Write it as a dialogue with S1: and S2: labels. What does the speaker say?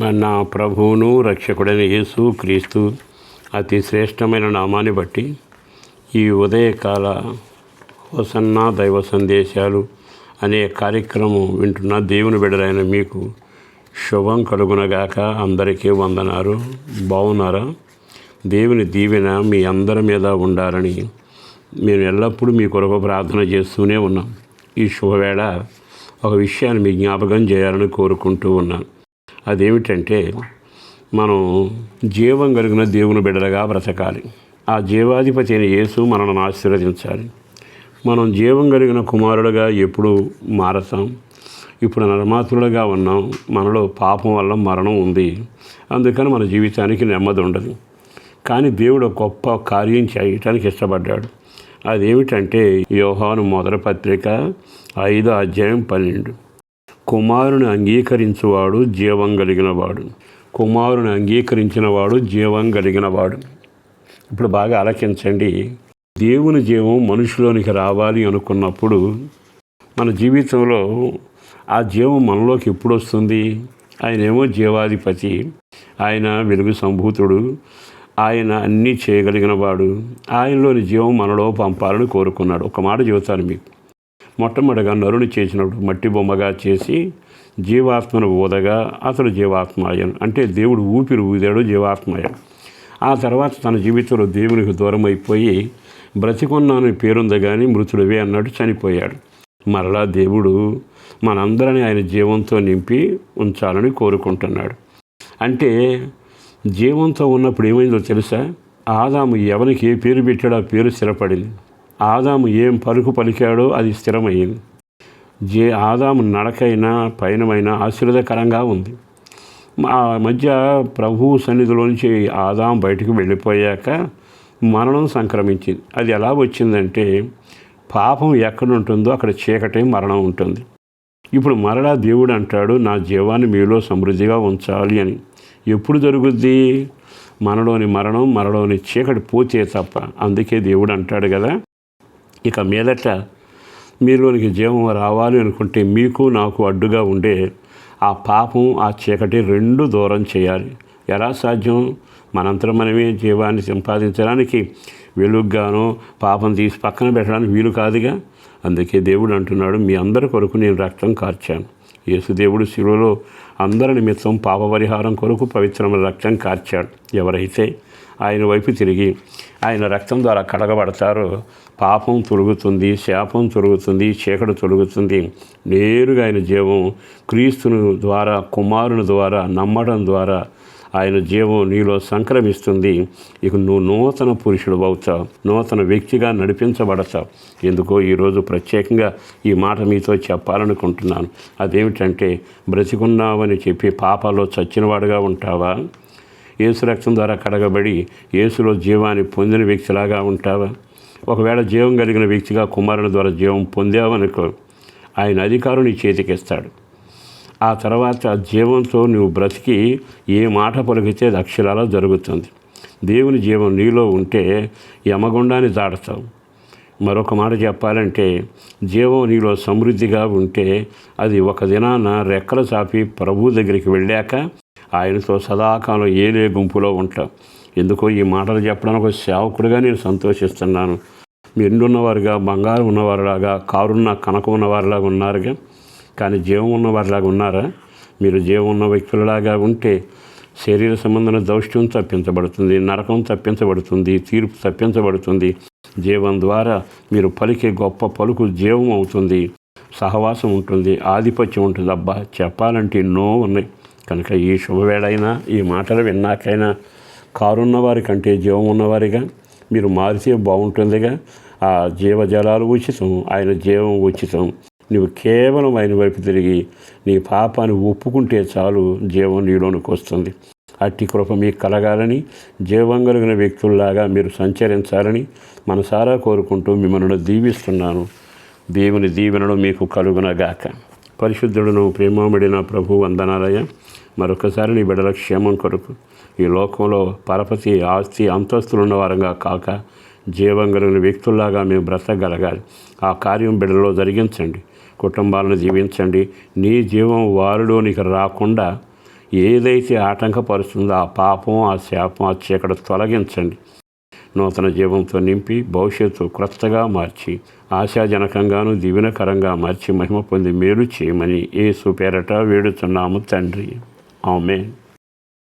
S1: నా ప్రభువును రక్షకుడైన యేసు క్రీస్తు అతి శ్రేష్టమైన నామాన్ని బట్టి ఈ ఉదయకాల హోసన్న దైవ సందేశాలు అనే కార్యక్రమం వింటున్న దేవుని బిడ్డలైన మీకు శుభం కలుగునగాక అందరికీ వందనారు బాగున్నారా దేవుని దీవెన మీ అందరి మీద ఉండాలని మేము ఎల్లప్పుడూ మీ కొరకు ప్రార్థన చేస్తూనే ఉన్నాం. ఈ శుభవేళ ఒక విషయాన్ని మీ జ్ఞాపకం చేయాలని కోరుకుంటూ ఉన్నాను. అదేమిటంటే మనం జీవం కలిగిన దేవుని బిడ్డలుగా బ్రతకాలి. ఆ జీవాధిపతి అయిన యేసు మనల్ని ఆశీర్వదించాలి. మనం జీవం కలిగిన కుమారుడుగా ఎప్పుడు మారతాం. ఇప్పుడు నర్మాతులుగా ఉన్నాం. మనలో పాపం వల్ల మరణం ఉంది. అందుకని మన జీవితానికి నెమ్మది ఉండదు. కానీ దేవుడు గొప్ప కార్యం చేయటానికి ఇష్టపడ్డాడు. అదేమిటంటే యోహాను మొదటి పత్రిక ఐదో అధ్యాయం పన్నెండు. కుమారుని అంగీకరించువాడు జీవం కలిగినవాడు. కుమారుని అంగీకరించినవాడు జీవం కలిగినవాడు. ఇప్పుడు బాగా ఆలకించండి దేవుని జీవం మనుషులోనికి రావాలి అనుకున్నప్పుడు మన జీవితంలో ఆ జీవం మనలోకి ఎప్పుడు వస్తుంది? ఆయనేమో జీవాధిపతి. ఆయన వెలుగు సంభూతుడు. ఆయన అన్నీ చేయగలిగిన వాడు ఆయనలోని జీవం మనలో పంపాలని కోరుకున్నాడు. ఒక మాట చెబుతాను మీకు. మొట్టమొదటిగా నరుని చేసినప్పుడు మట్టి బొమ్మగా చేసి జీవాత్మను ఊదగా అతడు జీవాత్మాయను. అంటే దేవుడు ఊపిరి ఊదాడు జీవాత్మాయను. ఆ తర్వాత తన జీవితంలో దేవునికి దూరం అయిపోయి బ్రతికొన్నాను పేరుంది కానీ మృతుడివే అన్నట్టు చనిపోయాడు. మరలా దేవుడు మనందరినీ ఆయన జీవంతో నింపి ఉంచాలని కోరుకుంటున్నాడు. అంటే జీవంతో ఉన్నప్పుడు ఏమైందో తెలుసా? ఆదాము ఎవరికి ఏ పేరు పెట్టాడో ఆ పేరు స్థిరపడింది. ఆదాము ఏం పలుకు పలికాడో అది స్థిరమైంది జే ఆదాము నడకైనా పయనమైనా ఆశీర్వదకరంగా ఉంది. ఆ మధ్య ప్రభు సన్నిధిలోంచి ఆదాం బయటకు వెళ్ళిపోయాక మరణం సంక్రమించింది. అది ఎలా వచ్చిందంటే పాపం ఎక్కడ ఉంటుందో అక్కడ చీకటి మరణం ఉంటుంది. ఇప్పుడు మరలా దేవుడు అంటాడు నా జీవాన్ని మీలో సమృద్ధిగా ఉంచాలి అని. ఎప్పుడు జరుగుద్ది? మనలోని మరణం మనలోని చీకటి పోతే తప్ప. అందుకే దేవుడు అంటాడు కదా ఇక మీదట మీలోనికి జీవం రావాలి అనుకుంటే మీకు నాకు అడ్డుగా ఉండే ఆ పాపం ఆ చీకటి రెండు దూరం చేయాలి. ఎలా సాధ్యం? మనంతరం మనమే జీవాన్ని సంపాదించడానికి వెలుగ్గానో పాపం తీసి పక్కన పెట్టడానికి వీలు కాదుగా? అందుకే దేవుడు అంటున్నాడు మీ అందరి కొరకు నేను రక్తం కార్చాను. యేసుదేవుడు శిలువలో అందరి నిమిత్తం పాప పరిహారం కొరకు పవిత్రమైన రక్తం కార్చాడు. ఎవరైతే ఆయన వైపు తిరిగి ఆయన రక్తం ద్వారా కడగబడతారో. పాపం తొలుగుతుంది శాపం తొలుగుతుంది చీకటి తొలుగుతుంది. నేరుగా ఆయన జీవం క్రీస్తుని ద్వారా కుమారుని ద్వారా నమ్మడం ద్వారా ఆయన జీవం నీలో సంక్రమిస్తుంది. ఇక నువ్వు నూతన పురుషుడు అవుతావు నూతన వ్యక్తిగా నడిపించబడతావు. ఎందుకో ఈరోజు ప్రత్యేకంగా ఈ మాట మీతో చెప్పాలనుకుంటున్నాను. అదేమిటంటే బ్రతికున్నావని చెప్పి పాపాలో చచ్చినవాడుగా ఉంటావా? ఏసు రక్తం ద్వారా కడగబడి ఏసులో జీవాన్ని పొందిన వ్యక్తిలాగా ఉంటావా? ఒకవేళ జీవం కలిగిన వ్యక్తిగా కుమారుని ద్వారా జీవం పొందావనుకో ఆయన అధికారం నీ చేతికిస్తాడు. ఆ తర్వాత జీవంతో నువ్వు బ్రతికి ఏ మాట పలికితే అది అక్షరాలా జరుగుతుంది. దేవుని జీవం నీలో ఉంటే యమగుండాన్ని దాడతావు మరొక మాట చెప్పాలంటే జీవం నీలో సమృద్ధిగా ఉంటే అది ఒక దినాన రెక్కలు చాపి ప్రభు దగ్గరికి వెళ్ళాక ఆయనతో సదాకాలం ఏలే గుంపులో ఉంటాం. ఎందుకో ఈ మాటలు చెప్పడానికి ఒక సేవకుడిగా నేను సంతోషిస్తున్నాను. ఎండున్నవారుగా బంగారం ఉన్నవారిలాగా కారున్న కనకం ఉన్నవారిలాగా ఉన్నారుగా? కానీ జీవం ఉన్నవారిలాగా ఉన్నారా? మీరు జీవం ఉన్న వ్యక్తులలాగా ఉంటే శరీర సంబంధమైన దౌష్ట్యం తప్పించబడుతుంది నరకం తప్పించబడుతుంది తీర్పు తప్పించబడుతుంది. జీవం ద్వారా మీరు పలికే గొప్ప పలుకు జీవం అవుతుంది. సహవాసం ఉంటుంది ఆధిపత్యం ఉంటుంది. అబ్బా చెప్పాలంటే ఎన్నో ఉన్నాయి. కనుక ఈ శుభవేళైనా ఈ మాటలు విన్నాకైనా కారున్న కంటే జీవం ఉన్నవారిగా మీరు మారితే బాగుంటుందిగా. ఆ జీవజలాలు ఉచితం ఆయన జీవం ఉచితం నువ్వు కేవలం ఆయన వైపు తిరిగి నీ పాపాన్ని ఒప్పుకుంటే చాలు జీవం నీలోనికి వస్తుంది. అట్టి కృప మీకు కలగాలని జీవం కలిగిన వ్యక్తుల్లాగా మీరు సంచరించాలని మనసారా కోరుకుంటూ మిమ్మల్ని దీవిస్తున్నాను. దేవుని దీవెనలు మీకు కలుగునగాక. పరిశుద్ధుడును ప్రేమమడిన ప్రభు వందనాలయ మరొకసారి నీ బిడ్డల క్షేమం కొరకు ఈ లోకంలో పరపతి ఆస్తి అంతస్తులున్న వారంగా కాక జీవం కలిగిన వ్యక్తుల్లాగా మేము బ్రతకగలగాలి. ఆ కార్యం బిడ్డలో జరిగించండి. కుటుంబాలను జీవించండి. నీ జీవం వారిలోనికి రాకుండా ఏదైతే ఆటంకపరుస్తుందో ఆ పాపం ఆ శాపం ఆ చీకటి తొలగించండి. నూతన జీవంతో నింపి భవిష్యత్తు క్రొత్తగా మార్చి ఆశాజనకంగాను దీవెనకరంగా మార్చి మహిమ పొంది మేలు చేయమని ఏ సుపేరట వేడుతున్నాము తండ్రి. Amém.